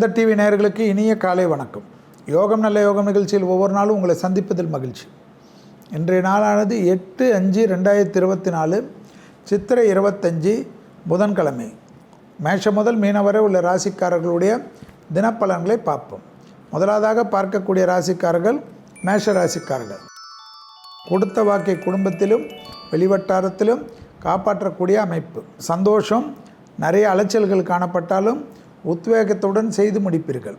வேந்த TV நேயர்களுக்கு இனிய காலை வணக்கம். யோகம் நல்ல யோகம் நிகழ்ச்சியில் ஒவ்வொரு நாளும் உங்களை சந்திப்பதில் மகிழ்ச்சி. இன்றைய நாளானது எட்டு அஞ்சு ரெண்டாயிரத்தி இருபத்தி நாலு சித்திரை இருபத்தஞ்சி புதன்கிழமை. மேஷம் முதல் மீன வரை உள்ள ராசிக்காரர்களுடைய தினப்பலன்களை பார்ப்போம். முதலாவதாக பார்க்கக்கூடிய ராசிக்காரர்கள் மேஷ ராசிக்காரர்கள். கொடுத்த வாக்கை குடும்பத்திலும் வெளிவட்டாரத்திலும் காப்பாற்றக்கூடிய அமைப்பு. சந்தோஷம் நிறைய அலைச்சல்கள் காணப்பட்டாலும் உத்வேகத்துடன் செய்து முடிப்பீர்கள்.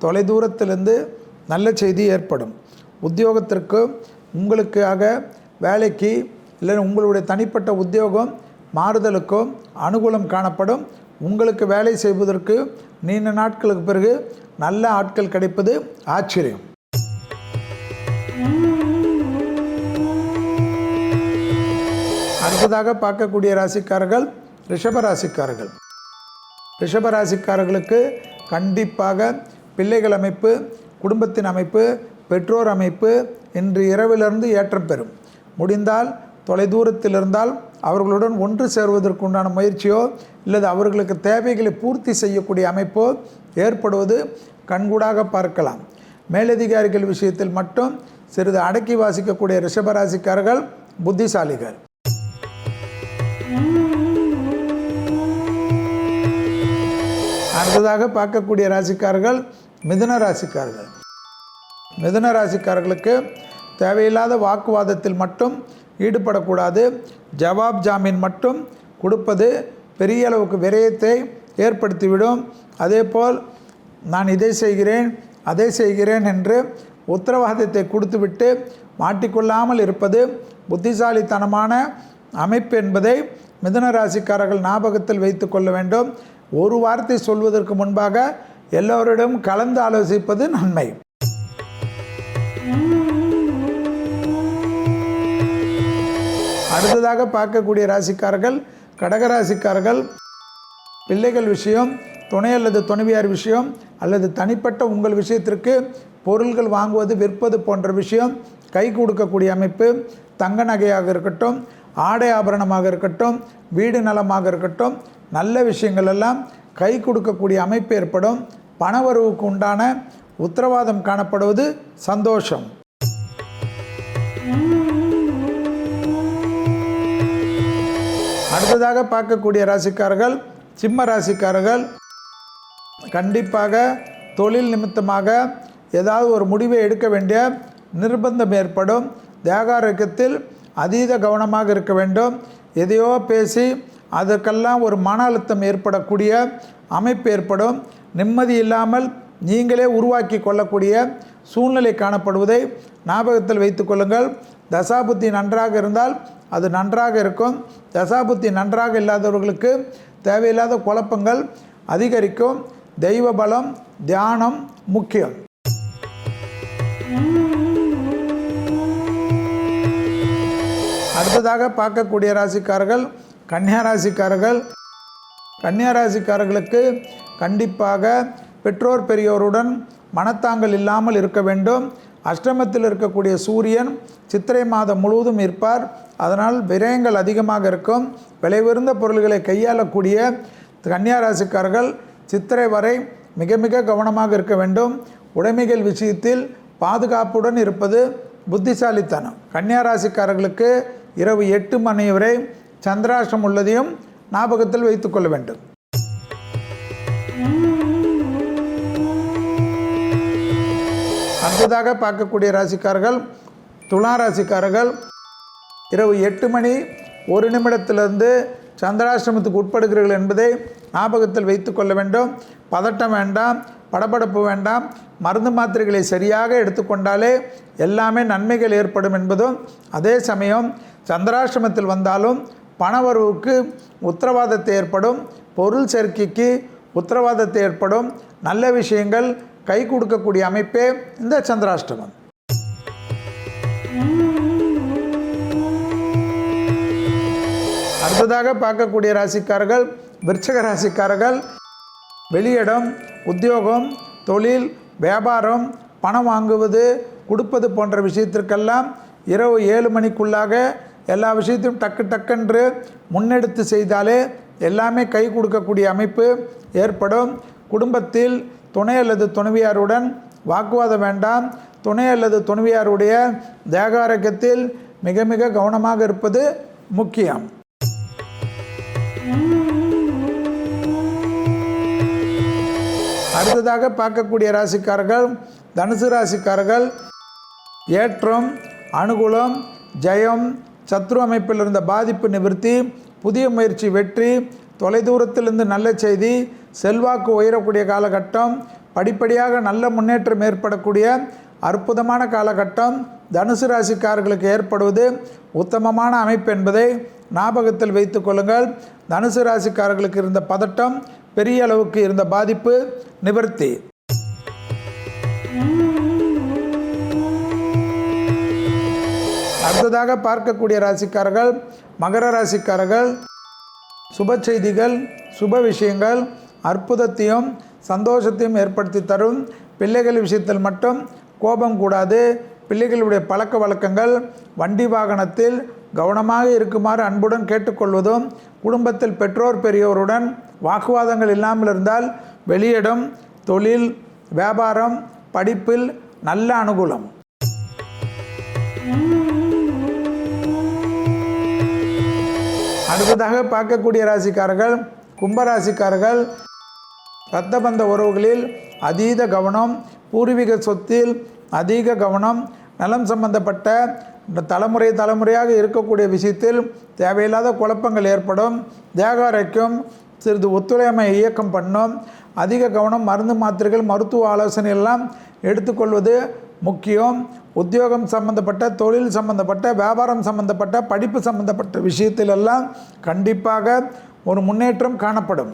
தொலைதூரத்திலிருந்து நல்ல செய்தி ஏற்படும். உத்தியோகத்திற்கு உங்களுக்காக வேலைக்கு இல்லை உங்களுடைய தனிப்பட்ட உத்தியோகம் மாறுதலுக்கும் அனுகூலம் காணப்படும். உங்களுக்கு வேலை செய்வதற்கு நீண்ட நாட்களுக்கு பிறகு நல்ல ஆட்கள் கிடைப்பது ஆச்சரியம். அடுத்ததாக பார்க்கக்கூடிய ராசிக்காரர்கள் ரிஷப ராசிக்காரர்கள். ரிஷபராசிக்காரர்களுக்கு கண்டிப்பாக பிள்ளைகள் அமைப்பு குடும்பத்தின் அமைப்பு பெற்றோர் அமைப்பு இன்று இரவிலிருந்து ஏற்றம் பெறும். முடிந்தால் தொலைதூரத்தில் இருந்தால் அவர்களுடன் ஒன்று சேர்வதற்குண்டான முயற்சியோ இல்லது அவர்களுக்கு தேவைகளை பூர்த்தி செய்யக்கூடிய அமைப்போ ஏற்படுவது கண்கூடாக பார்க்கலாம். மேலதிகாரிகள் விஷயத்தில் மட்டும் சிறிது அடக்கி வாசிக்கக்கூடிய ரிஷபராசிக்காரர்கள் புத்திசாலிகள். அடுத்ததாக பார்க்கக்கூடிய ராசிக்காரர்கள் மிதுன ராசிக்காரர்கள். மிதுன ராசிக்காரர்களுக்கு தேவையில்லாத வாக்குவாதத்தில் மட்டும் ஈடுபடக்கூடாது. ஜவாப் ஜாமீன் மட்டும் கொடுப்பது பெரிய அளவுக்கு விரயத்தை ஏற்படுத்திவிடும். அதேபோல் நான் இதை செய்கிறேன் அதை செய்கிறேன் என்று உத்தரவாதத்தை கொடுத்துவிட்டு மாட்டிக்கொள்ளாமல் இருப்பது புத்திசாலித்தனமான அமைப்பு என்பதை மிதுன ராசிக்காரர்கள் ஞாபகத்தில் வைத்து கொள்ள வேண்டும். ஒரு வார்த்தை சொல்வதற்கு முன்பாக எல்லோரிடம் கலந்து ஆலோசிப்பது நன்மை. அடுத்ததாக பார்க்கக்கூடிய ராசிக்காரர்கள் கடகராசிக்காரர்கள் பிள்ளைகள் விஷயம் துணை அல்லது துணைவியார் விஷயம் அல்லது தனிப்பட்ட உங்கள் விஷயத்திற்கு பொருள்கள் வாங்குவது விற்பது போன்ற விஷயம் கை கொடுக்கக்கூடிய அமைப்பு தங்க நகையாக இருக்கட்டும் ஆடை ஆபரணமாக இருக்கட்டும் வீடு நலமாக இருக்கட்டும் நல்ல விஷயங்கள் எல்லாம் கை கொடுக்கக்கூடிய அமைப்பு ஏற்படும். பணவரவுக்கு உண்டான உத்தரவாதம் காணப்படுவது சந்தோஷம். அடுத்ததாக பார்க்கக்கூடிய ராசிக்காரர்கள் சிம்ம ராசிக்காரர்கள் கண்டிப்பாக தொழில் நிமித்தமாக ஏதாவது ஒரு முடிவை எடுக்க வேண்டிய நிர்பந்தம் ஏற்படும். தேகாரோக்கியத்தில் அதீத கவனமாக இருக்க வேண்டும். எதையோ பேசி அதற்கெல்லாம் ஒரு மன அழுத்தம் ஏற்படக்கூடிய அமைப்பு ஏற்படும். நிம்மதி இல்லாமல் நீங்களே உருவாக்கி கொள்ளக்கூடிய சூழ்நிலை காணப்படுவதை ஞாபகத்தில் வைத்து கொள்ளுங்கள். தசாபுத்தி நன்றாக இருந்தால் அது நன்றாக இருக்கும். தசாபுத்தி நன்றாக இல்லாதவர்களுக்கு தேவையில்லாத குழப்பங்கள் அதிகரிக்கும். தெய்வ பலம் தியானம் முக்கியம். அடுத்ததாக பார்க்கக்கூடிய ராசிக்காரர்கள் கன்னியாராசிக்காரர்கள் கன்னியாராசிக்காரர்களுக்கு கண்டிப்பாக பெற்றோர் பெரியோருடன் மனத்தாங்கல் இல்லாமல் இருக்க வேண்டும். அஷ்டமத்தில் இருக்கக்கூடிய சூரியன் சித்திரை மாதம் முழுவதும் இருப்பார். அதனால் விரயங்கள் அதிகமாக இருக்கும். விலையுயர்ந்த பொருள்களை கையாளக்கூடிய கன்னியாராசிக்காரர்கள் சித்திரை வரை மிக மிக கவனமாக இருக்க வேண்டும். உடைமைகள் விஷயத்தில் பாதுகாப்புடன் இருப்பது புத்திசாலித்தனம். கன்னியாராசிக்காரர்களுக்கு இரவு எட்டு மணி வரை சந்திராஷ்டம் உள்ளதையும் ஞாபகத்தில் வைத்துக்கொள்ள வேண்டும். அடுத்ததாக பார்க்கக்கூடிய ராசிக்காரர்கள் துலா ராசிக்காரர்கள் இரவு எட்டு மணி ஒரு நிமிடத்திலிருந்து சந்திராசிரமத்துக்கு உட்படுகிறீர்கள் என்பதை ஞாபகத்தில் வைத்து கொள்ள வேண்டும். பதட்டம் வேண்டாம் படபடப்பு வேண்டாம் மருந்து மாத்திரைகளை சரியாக எடுத்துக்கொண்டாலே எல்லாமே நன்மைகள் ஏற்படும் என்பதும் அதே சமயம் சந்திராசிரமத்தில் வந்தாலும் பணவரவுக்கு உத்தரவாதத்தை ஏற்படும் பொருள் சேர்க்கைக்கு உத்தரவாதத்தை ஏற்படும் நல்ல விஷயங்கள் கை கொடுக்கக்கூடிய அமைப்பே இந்த சந்திராஷ்டமம். அடுத்ததாக பார்க்கக்கூடிய ராசிக்காரர்கள் விருச்சக ராசிக்காரர்கள் வெளியிடம் உத்தியோகம் தொழில் வியாபாரம் பணம் வாங்குவது கொடுப்பது போன்ற விஷயத்திற்கெல்லாம் இரவு ஏழு மணிக்குள்ளாக எல்லா விஷயத்தையும் டக்கு டக்குன்று முன்னெடுத்து செய்தாலே எல்லாமே கை கொடுக்கக்கூடிய அமைப்பு ஏற்படும். குடும்பத்தில் துணை அல்லது துணைவியாருடன் வாக்குவாதம் வேண்டாம். துணை அல்லது துணைவியாருடைய தேகாரக்கத்தில் மிக மிக கவனமாக இருப்பது முக்கியம். அடுத்ததாக பார்க்கக்கூடிய ராசிக்காரர்கள் தனுசு ராசிக்காரர்கள். ஏற்றம் அனுகூலம் ஜெயம் சத்ரு அமைப்பில் இருந்த பாதிப்பு நிவர்த்தி புதிய முயற்சி வெற்றி தொலைதூரத்திலிருந்து நல்ல செய்தி செல்வாக்கு உயரக்கூடிய காலகட்டம் படிப்படியாக நல்ல முன்னேற்றம் ஏற்படக்கூடிய அற்புதமான காலகட்டம் தனுசு ராசிக்காரர்களுக்கு ஏற்படுவது உத்தமமான அமைப்பு என்பதை ஞாபகத்தில் வைத்து கொள்ளுங்கள். தனுசு ராசிக்காரர்களுக்கு இருந்த பதட்டம் பெரிய அளவுக்கு இருந்த பாதிப்பு நிவர்த்தி. அடுத்ததாக பார்க்கக்கூடிய ராசிக்காரர்கள் மகர ராசிக்காரர்கள் சுப செய்திகள் சுப விஷயங்கள் அற்புதத்தையும் சந்தோஷத்தையும் ஏற்படுத்தி தரும். பிள்ளைகள் விஷயத்தில் மட்டும் கோபம் கூடாது. பிள்ளைகளுடைய பழக்க வழக்கங்கள் வண்டி வாகனத்தில் கவனமாக இருக்குமாறு அன்புடன் கேட்டுக்கொள்வதும் குடும்பத்தில் பெற்றோர் பெரியோருடன் வாக்குவாதங்கள் இல்லாமல் இருந்தால் வெளியிடம் தொழில் வியாபாரம் படிப்பில் நல்ல அனுகூலம். அடுத்ததாக பார்க்கக்கூடிய ராசிக்காரர்கள் கும்பராசிக்காரர்கள் இரத்தபந்த உறவுகளில் அதீத கவனம் பூர்வீக சொத்தில் அதிக கவனம் நலம் சம்பந்தப்பட்ட இந்த தலைமுறை தலைமுறையாக இருக்கக்கூடிய விஷயத்தில் தேவையில்லாத குழப்பங்கள் ஏற்படும் தேகாரைக்கும் சிறிது ஒத்துழையாமை இயக்கம் பண்ணும் அதிக கவனம் மருந்து மாத்திரைகள் மருத்துவ ஆலோசனை எல்லாம் எடுத்துக்கொள்வது முக்கியம். உத்தியோகம் சம்பந்தப்பட்ட தொழில் சம்பந்தப்பட்ட வியாபாரம் சம்பந்தப்பட்ட படிப்பு சம்பந்தப்பட்ட விஷயத்திலெல்லாம் கண்டிப்பாக ஒரு முன்னேற்றம் காணப்படும்.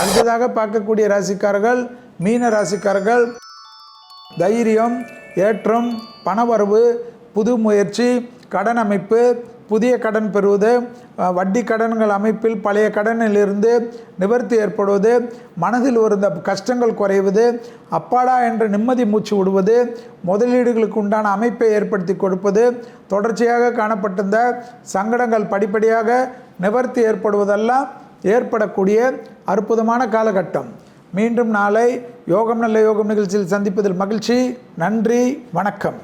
அடுத்ததாக பார்க்கக்கூடிய ராசிக்காரர்கள் மீன ராசிக்காரர்கள் தைரியம் ஏற்றம் பணவரவு புது முயற்சி கடன் அமைப்பு புதிய கடன் பெறுவது வட்டி கடன்கள் அமைப்பில் பழைய கடனிலிருந்து நிவர்த்தி ஏற்படுவது மனதில் இருந்த கஷ்டங்கள் குறைவது அப்பாடா என்ற நிம்மதி மூச்சு விடுவது முதலீடுகளுக்கு உண்டான அமைப்பை ஏற்படுத்தி கொடுப்பது தொடர்ச்சியாக காணப்பட்டிருந்த சங்கடங்கள் படிப்படியாக நிவர்த்தி ஏற்படுவதெல்லாம் ஏற்படக்கூடிய அற்புதமான காலகட்டம். மீண்டும் நாளை யோகம் நல்ல யோகம் நிகழ்ச்சியில் சந்திப்பதில் மகிழ்ச்சி. நன்றி. வணக்கம்.